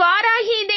இவ்வாறாகி இதை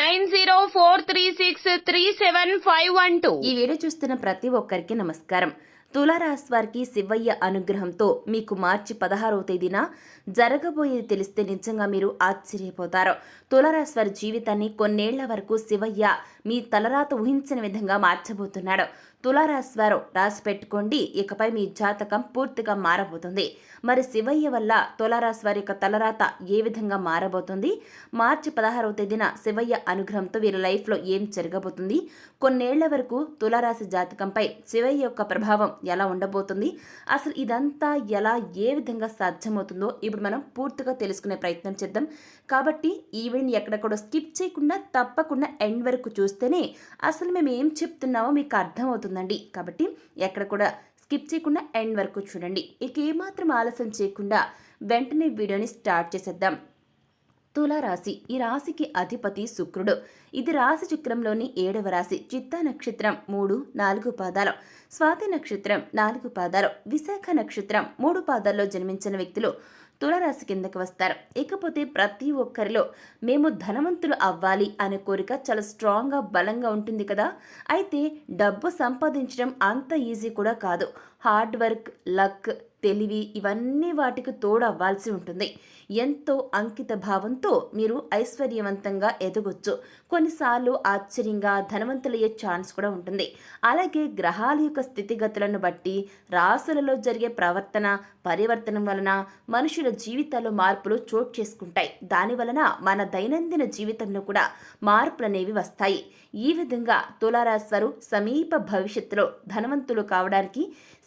nine zero four three six three seven five one two. ఈ video చూస్తున్న ప్రతి ఒక్కరికి నమస్కారం. తులారాశి వారికి శివయ్య అనుగ్రహంతో మీకు మార్చి పదహారవ తేదీన జరగబోయేది తెలిస్తే నిజంగా మీరు ఆశ్చర్యపోతారు. తులారాశి వారి జీవితాన్ని కొన్నేళ్ళ వరకు శివయ్య మీ తలరాత ఊహించిన విధంగా మార్చబోతున్నాడు. తులారాశి వారు రాసి పెట్టుకోండి ఇకపై మీ జాతకం పూర్తిగా మారబోతుంది. మరి శివయ్య వల్ల తులారాశి వారి యొక్క తలరాత ఏ విధంగా మారబోతుంది? మార్చి పదహారవ తేదీన శివయ్య అనుగ్రహంతో వీరి లైఫ్లో ఏం జరగబోతుంది? కొన్నేళ్ళ వరకు తులారాశి జాతకంపై శివయ్య యొక్క ప్రభావం ఎలా ఉండబోతుంది అసలు ఇదంతా ఎలా ఏ విధంగా సాధ్యమవుతుందో ఇప్పుడు మనం పూర్తిగా తెలుసుకునే ప్రయత్నం చేద్దాం. కాబట్టి ఈవెంట్ వీడియోని ఎక్కడెక్కడో స్కిప్ చేయకుండా తప్పకుండా ఎండ్ వరకు చూస్తేనే అసలు మేము ఏం చెప్తున్నామో మీకు అర్థమవుతుందండి. కాబట్టి ఎక్కడ కూడా స్కిప్ చేయకుండా ఎండ్ వరకు చూడండి. ఇక ఏమాత్రం ఆలస్యం చేయకుండా వెంటనే వీడియోని స్టార్ట్ చేసేద్దాం. తులారాశి ఈ రాశికి అధిపతి శుక్రుడు. ఇది రాశి చక్రంలోని ఏడవ రాశి. చిత్తా నక్షత్రం మూడు నాలుగు పాదాలు. స్వాతి నక్షత్రం నాలుగు పాదాలు. విశాఖ నక్షత్రం మూడు పాదాల్లో జన్మించిన వ్యక్తులు తులరాశి కిందకి వస్తారు. ఇకపోతే ప్రతి ఒక్కరిలో మేము ధనవంతులు అవ్వాలి అనే కోరిక చాలా స్ట్రాంగ్గా బలంగా ఉంటుంది కదా. అయితే డబ్బు సంపాదించడం అంత ఈజీ కూడా కాదు. హార్డ్ వర్క్ లక్ తెలివి ఇవన్నీ వాటికి తోడవ్వాల్సి ఉంటుంది. ఎంతో అంకిత భావంతో మీరు ఐశ్వర్యవంతంగా ఎదగొచ్చు. కొన్నిసార్లు ఆశ్చర్యంగా ధనవంతులయ్యే ఛాన్స్ కూడా ఉంటుంది. అలాగే గ్రహాల యొక్క స్థితిగతులను బట్టి రాసులలో జరిగే ప్రవర్తన పరివర్తనం వలన మనుషుల జీవితాల్లో మార్పులు చోటు చేసుకుంటాయి. దాని వలన మన దైనందిన జీవితంలో కూడా మార్పులు అనేవి వస్తాయి. ఈ విధంగా తులారాశి వారు సమీప భవిష్యత్తులో ధనవంతులు కావడానికి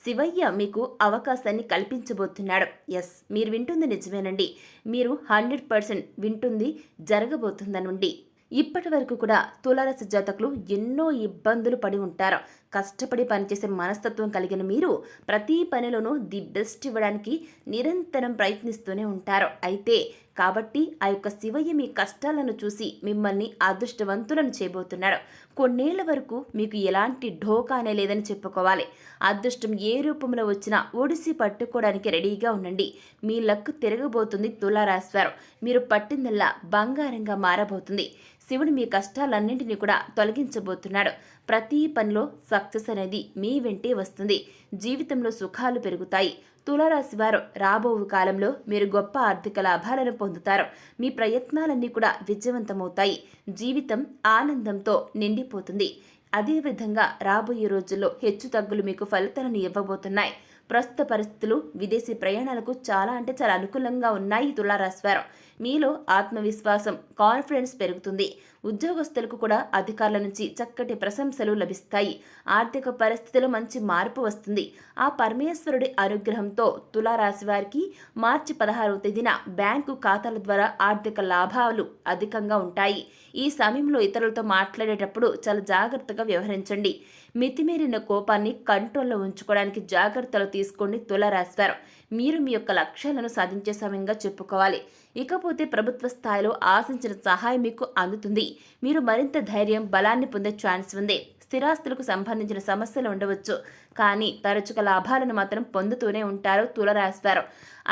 శివయ్య మీకు అవకాశాన్ని కల్పించబోతున్నాడు. ఎస్ మీరు వింటుంది నిజమేనండి. మీరు హండ్రెడ్ పర్సెంట్ వింటుంది జరగబోతుందనండి. ఇప్పటి వరకు కూడా తులారస జాతకులు ఎన్నో ఇబ్బందులు పడి ఉంటారు. కష్టపడి పనిచేసే మనస్తత్వం కలిగిన మీరు ప్రతి పనిలోనూ ది బెస్ట్ ఇవ్వడానికి నిరంతరం ప్రయత్నిస్తూనే ఉంటారు. అయితే కాబట్టి ఆ యొక్క శివయ్య మీ కష్టాలను చూసి మిమ్మల్ని అదృష్టవంతులను చేయబోతున్నాడు. కొన్నేళ్ళ వరకు మీకు ఎలాంటి ఢోకానే లేదని చెప్పుకోవాలి. అదృష్టం ఏ రూపంలో వచ్చినా ఒడిసి పట్టుకోవడానికి రెడీగా ఉండండి. మీ లక్ తిరగబోతుంది తులారాశివారు. మీరు పట్టిందల్లా బంగారంగా మారబోతుంది. శివుడు మీ కష్టాలన్నింటినీ కూడా తొలగించబోతున్నాడు. ప్రతి పనిలో సక్సెస్ అనేది మీ వెంటే వస్తుంది. జీవితంలో సుఖాలు పెరుగుతాయి. తులారాశి వారు రాబో కాలంలో మీరు గొప్ప ఆర్థిక లాభాలను పొందుతారు. మీ ప్రయత్నాలన్నీ కూడా విజయవంతమవుతాయి. జీవితం ఆనందంతో నిండిపోతుంది. అదేవిధంగా రాబోయే రోజుల్లో హెచ్చు తగ్గులు మీకు ఫలితాలను ఇవ్వబోతున్నాయి. ప్రస్తుత పరిస్థితులు విదేశీ ప్రయాణాలకు చాలా అంటే చాలా అనుకూలంగా ఉన్నాయి తులారాశివారు మీలో ఆత్మవిశ్వాసం కాన్ఫిడెన్స్ పెరుగుతుంది. ఉద్యోగస్తులకు కూడా అధికారుల నుంచి చక్కటి ప్రశంసలు లభిస్తాయి. ఆర్థిక పరిస్థితిలో మంచి మార్పు వస్తుంది. ఆ పరమేశ్వరుడి అనుగ్రహంతో తులారాశి వారికి మార్చి పదహారవ తేదీన బ్యాంకు ఖాతాల ద్వారా ఆర్థిక లాభాలు అధికంగా ఉంటాయి. ఈ సమయంలో ఇతరులతో మాట్లాడేటప్పుడు చాలా జాగ్రత్తగా వ్యవహరించండి. మితిమీరిన కోపాన్ని కంట్రోల్లో ఉంచుకోవడానికి జాగ్రత్తలు తీసుకోండి తులారాశివారు మీరు మీ యొక్క లక్ష్యాలను సాధించే సమయంగా చెప్పుకోవాలి. ఇకపోతే ప్రభుత్వ స్థాయిలో ఆశించిన సహాయం మీకు అందుతుంది. మీరు మరింత ధైర్యం బలాన్ని పొందే ఛాన్స్ ఉంది. స్థిరాస్తులకు సంబంధించిన సమస్యలు ఉండవచ్చు. కానీ తరచుగా లాభాలను మాత్రం పొందుతూనే ఉంటారు తులరాశివారు.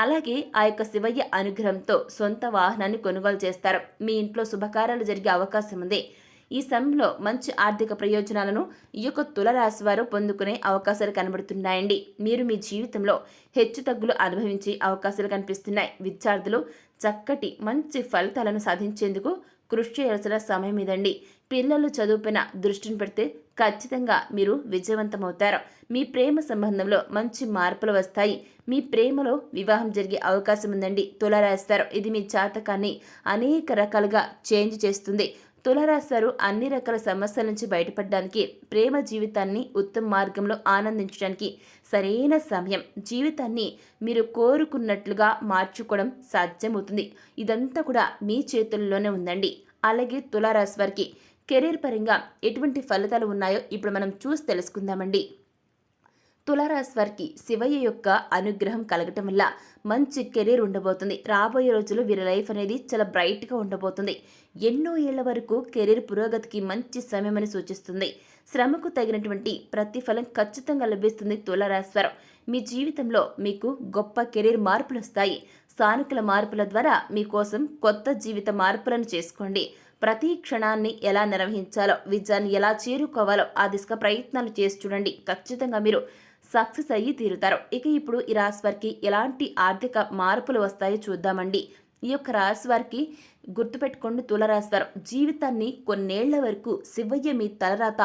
అలాగే ఆ యొక్క శివయ్య అనుగ్రహంతో సొంత వాహనాన్ని కొనుగోలు చేస్తారు. మీ ఇంట్లో శుభకార్యాలు జరిగే అవకాశం ఉంది. ఈ సమయంలో మంచి ఆర్థిక ప్రయోజనాలను ఈ యొక్క తులరాశి వారు పొందుకునే అవకాశాలు కనబడుతున్నాయండి. మీరు మీ జీవితంలో హెచ్చు తగ్గులు అనుభవించే అవకాశాలు కనిపిస్తున్నాయి. విద్యార్థులు చక్కటి మంచి ఫలితాలను సాధించేందుకు కృషి చేయాల్సిన సమయం ఇదండి. పిల్లలు చదువుపైన దృష్టిని పెడితే ఖచ్చితంగా మీరు విజయవంతమవుతారు. మీ ప్రేమ సంబంధంలో మంచి మార్పులు వస్తాయి. మీ ప్రేమలో వివాహం జరిగే అవకాశం ఉందండి తులరాస్తారు ఇది మీ జాతకాన్ని అనేక రకాలుగా చేంజ్ చేస్తుంది. తులారాశి వారు అన్ని రకాల సమస్యల నుంచి బయటపడడానికి ప్రేమ జీవితాన్ని ఉత్తమ మార్గంలో ఆనందించడానికి సరైన సమయం జీవితాన్ని మీరు కోరుకున్నట్లుగా మార్చుకోవడం సాధ్యమవుతుంది. ఇదంతా కూడా మీ చేతుల్లోనే ఉందండి. అలాగే తులారాశి వారికి కెరీర్ పరంగా ఎటువంటి ఫలితాలు ఉన్నాయో ఇప్పుడు మనం చూసి తెలుసుకుందామండి. తులారాశి వారికి శివయ్య యొక్క అనుగ్రహం కలగటం వల్ల మంచి కెరీర్ ఉండబోతుంది. రాబోయే రోజుల్లో వీరి లైఫ్ అనేది చాలా బ్రైట్గా ఉండబోతుంది. ఎన్నో ఏళ్ళ వరకు కెరీర్ పురోగతికి మంచి సమయమని సూచిస్తుంది. శ్రమకు తగినటువంటి ప్రతిఫలం ఖచ్చితంగా లభిస్తుంది తులారాశి మీ జీవితంలో మీకు గొప్ప కెరీర్ మార్పులు వస్తాయి. సానుకూల మార్పుల ద్వారా మీకోసం కొత్త జీవిత మార్పులను చేసుకోండి. ప్రతి క్షణాన్ని ఎలా నిర్వహించాలో విజయాన్ని ఎలా చేరుకోవాలో ఆ దిశగా ప్రయత్నాలు చేసి చూడండి. ఖచ్చితంగా మీరు సక్సెస్ అయ్యి తీరుతారు. ఇక ఇప్పుడు ఈ రాశి వారికి ఎలాంటి ఆర్థిక మార్పులు వస్తాయో చూద్దామండి. ఈ యొక్క రాశి వారికి గుర్తుపెట్టుకోండి తులరాశి వారు. జీవితాన్ని కొన్నేళ్ళ వరకు శివయ్య మీ తలరాత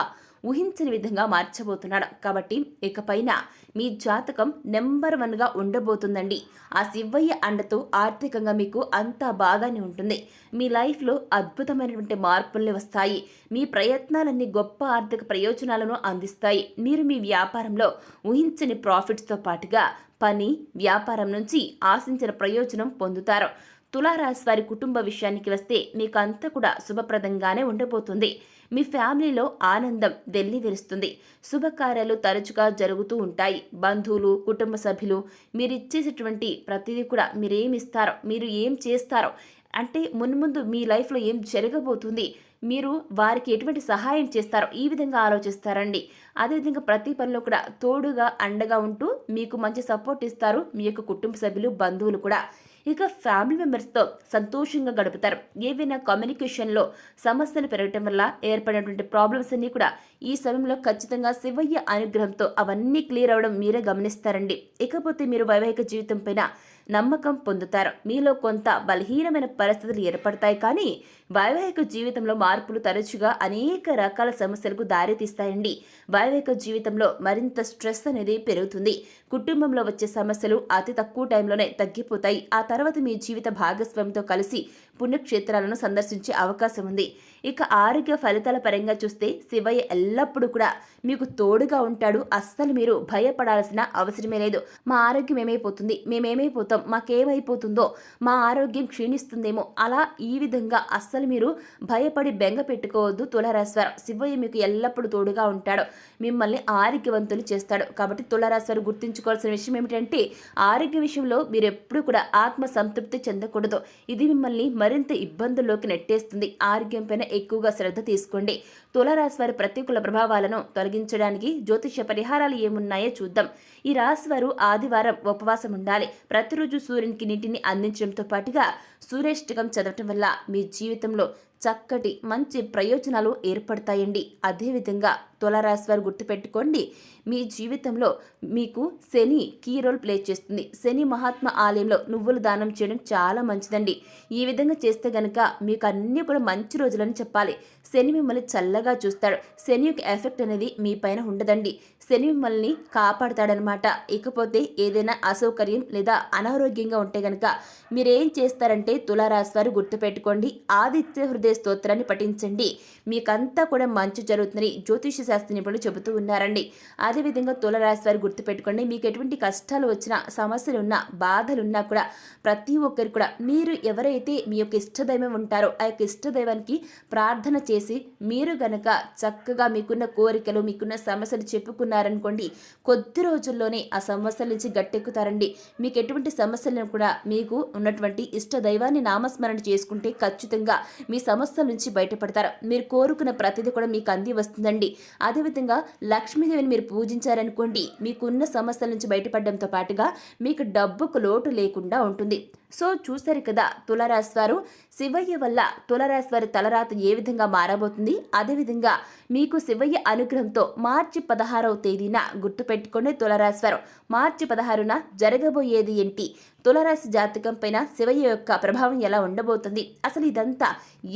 ఊహించని విధంగా మార్చబోతున్నాడు. కాబట్టి ఇకపైన మీ జాతకం నెంబర్ వన్గా ఉండబోతుందండి. ఆ శివయ్య అండతో ఆర్థికంగా మీకు అంతా బాగానే ఉంటుంది. మీ లైఫ్లో అద్భుతమైనటువంటి మార్పుల్ని వస్తాయి. మీ ప్రయత్నాలన్నీ గొప్ప ఆర్థిక ప్రయోజనాలను అందిస్తాయి. మీరు మీ వ్యాపారంలో ఊహించని ప్రాఫిట్స్తో పాటుగా పని వ్యాపారం నుంచి ఆశించిన ప్రయోజనం పొందుతారు. తులారాశి వారి కుటుంబ విషయానికి వస్తే మీకు అంతా కూడా శుభప్రదంగానే ఉండబోతుంది. మీ ఫ్యామిలీలో ఆనందం వెల్లి విరుస్తుంది శుభకార్యాలు తరచుగా జరుగుతూ ఉంటాయి. బంధువులు కుటుంబ సభ్యులు మీరు ఇచ్చేసేటువంటి ప్రతిదీ కూడా మీరేమిస్తారో మీరు ఏం చేస్తారో అంటే మున్ముందు మీ లైఫ్లో ఏం జరగబోతుంది మీరు వారికి ఎటువంటి సహాయం చేస్తారో ఈ విధంగా ఆలోచిస్తారండి. అదేవిధంగా ప్రతి పనిలో కూడా తోడుగా అండగా ఉంటూ మీకు మంచి సపోర్ట్ ఇస్తారు మీ యొక్క కుటుంబ సభ్యులు బంధువులు కూడా. ఇక ఫ్యామిలీ మెంబర్స్తో సంతోషంగా గడుపుతారు. ఏవైనా కమ్యూనికేషన్లో సమస్యలు పెరగటం వల్ల ఏర్పడినటువంటి ప్రాబ్లమ్స్ అన్నీ కూడా ఈ సమయంలో ఖచ్చితంగా శివయ్య అనుగ్రహంతో అవన్నీ క్లియర్ అవడం మీరే గమనిస్తారండి. ఇకపోతే మీరు వైవాహిక జీవితం పైన నమ్మకం పొందుతారు. మీలో కొంత బలహీనమైన పరిస్థితులు ఏర్పడతాయి కానీ వైవాహిక జీవితంలో మార్పులు తరచుగా అనేక రకాల సమస్యలకు దారితీస్తాయండి. వైవాహిక జీవితంలో మరింత స్ట్రెస్ అనేది పెరుగుతుంది. కుటుంబంలో వచ్చే సమస్యలు అతి తక్కువ టైంలోనే తగ్గిపోతాయి. ఆ తర్వాత మీ జీవిత భాగస్వామితో కలిసి పుణ్యక్షేత్రాలను సందర్శించే అవకాశం ఉంది. ఇక ఆరోగ్య ఫలితాల పరంగా చూస్తే శివయ్య ఎల్లప్పుడూ కూడా మీకు తోడుగా ఉంటాడు. అస్సలు మీరు భయపడాల్సిన అవసరమే లేదు. మా ఆరోగ్యం ఏమైపోతుంది? మేమేమైపోతాం? మాకేమైపోతుందో? మా ఆరోగ్యం క్షీణిస్తుందేమో? అలా ఈ విధంగా అస్సలు మీరు భయపడి బెంగ పెట్టుకోవద్దు తులరాశివారు. శివయ్య మీకు ఎల్లప్పుడూ తోడుగా ఉంటాడు. మిమ్మల్ని ఆరోగ్యవంతులు చేస్తాడు. కాబట్టి తులరాశివారు గుర్తుంచుకోవాల్సిన విషయం ఏమిటంటే ఆరోగ్య విషయంలో మీరు ఎప్పుడూ కూడా ఆత్మ సంతృప్తి చెందకూడదు. ఇది మిమ్మల్ని మరింత ఇబ్బందుల్లోకి నెట్టేస్తుంది. ఆరోగ్యం పైన ఎక్కువగా శ్రద్ధ తీసుకోండి. తులారాశి వారి ప్రతికూల ప్రభావాలను తొలగించడానికి జ్యోతిష పరిహారాలు ఏమున్నాయో చూద్దాం. ఈ రాశి వారు ఆదివారం ఉపవాసం ఉండాలి. ప్రతిరోజు సూర్యునికి నీటిని అందించడంతో పాటుగా సూర్యాష్టకం చదవటం వల్ల మీ జీవితంలో చక్కటి మంచి ప్రయోజనాలు ఏర్పడతాయండి. అదేవిధంగా తులారాశి వారు గుర్తుపెట్టుకోండి మీ జీవితంలో మీకు శని కీ రోల్ ప్లే చేస్తుంది. శని మహాత్మ ఆలయంలో నువ్వులు దానం చేయడం చాలా మంచిదండి. ఈ విధంగా చేస్తే గనక మీకు అన్నీ కూడా మంచి రోజులని చెప్పాలి. శని మిమ్మల్ని చల్ల చల్లగా చూస్తాడు. శని యొక్క ఎఫెక్ట్ అనేది మీ పైన ఉండదండి. శని మిమ్మల్ని కాపాడతాడనమాట. ఇకపోతే ఏదైనా అసౌకర్యం లేదా అనారోగ్యంగా ఉంటే గనక మీరేం చేస్తారంటే తులారాశి వారు గుర్తుపెట్టుకోండి. ఆదిత్య హృదయ స్తోత్రాన్ని పఠించండి. మీకంతా కూడా మంచి జరుగుతుందని జ్యోతిష శాస్త్ర నిపుణులు చెబుతూ ఉన్నారండి. అదేవిధంగా తులరాశి వారు గుర్తుపెట్టుకోండి. మీకు ఎటువంటి కష్టాలు వచ్చినా సమస్యలు ఉన్నా బాధలు ఉన్నా కూడా ప్రతి ఒక్కరు కూడా మీరు ఎవరైతే మీ యొక్క ఇష్టదైవం ఉంటారో ఆ యొక్క ఇష్టదైవానికి ప్రార్థన చేసి మీరు గనక చక్కగా మీకున్న కోరికలు మీకున్న సమస్యలు చెప్పుకున్నారనుకోండి కొద్ది రోజుల్లోనే ఆ సమస్యల నుంచి గట్టెక్కుతారండి. మీకు ఎటువంటి సమస్యలను కూడా మీకు ఉన్నటువంటి ఇష్ట దైవాన్ని నామస్మరణ చేసుకుంటే ఖచ్చితంగా మీ సమస్యల నుంచి బయటపడతారు. మీరు కోరుకున్న ప్రతిదీ కూడా మీకు అంది వస్తుందండి. అదేవిధంగా లక్ష్మీదేవిని మీరు పూజించారనుకోండి మీకున్న సమస్యల నుంచి బయటపడడంతో పాటుగా మీకు డబ్బుకు లోటు లేకుండా ఉంటుంది. సో చూశారు కదా తులరాశి వారు. శివయ్య వల్ల తులరాశి వారి తలరాత ఏ విధంగా మారబోతుంది? అదేవిధంగా మీకు శివయ్య అనుగ్రహంతో మార్చి పదహారవ తేదీన గుర్తుపెట్టుకునే తులరాశి వారు. మార్చి పదహారున జరగబోయేది ఏంటి? తులరాశి జాతకం పైన శివయ్య యొక్క ప్రభావం ఎలా ఉండబోతుంది? అసలు ఇదంతా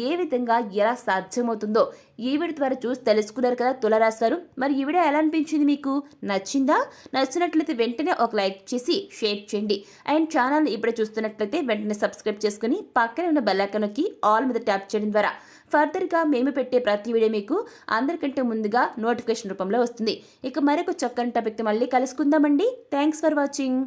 ఏ విధంగా ఎలా సాధ్యమవుతుందో ఈవిడ ద్వారా చూసి తెలుసుకున్నారు కదా తులరాశి వారు. మరి ఈవిడ ఎలా అనిపించింది మీకు? నచ్చిందా? నచ్చినట్లయితే వెంటనే ఒక లైక్ చేసి షేర్ చేయండి. అండ్ ఛానల్ ఇప్పుడే చూస్తున్నట్లయితే వెంటనే సబ్స్క్రైబ్ చేసుకుని పక్కనే ఉన్న బెల్లైకన్కి ఆల్ మీద ట్యాప్ చేయడం ద్వారా ఫర్దర్గా మేము పెట్టే ప్రతి వీడియో మీకు అందరికంటే ముందుగా నోటిఫికేషన్ రూపంలో వస్తుంది. ఇక మరొక చక్కని టాపిక్ మళ్ళీ కలుసుకుందామండి. Thanks for watching.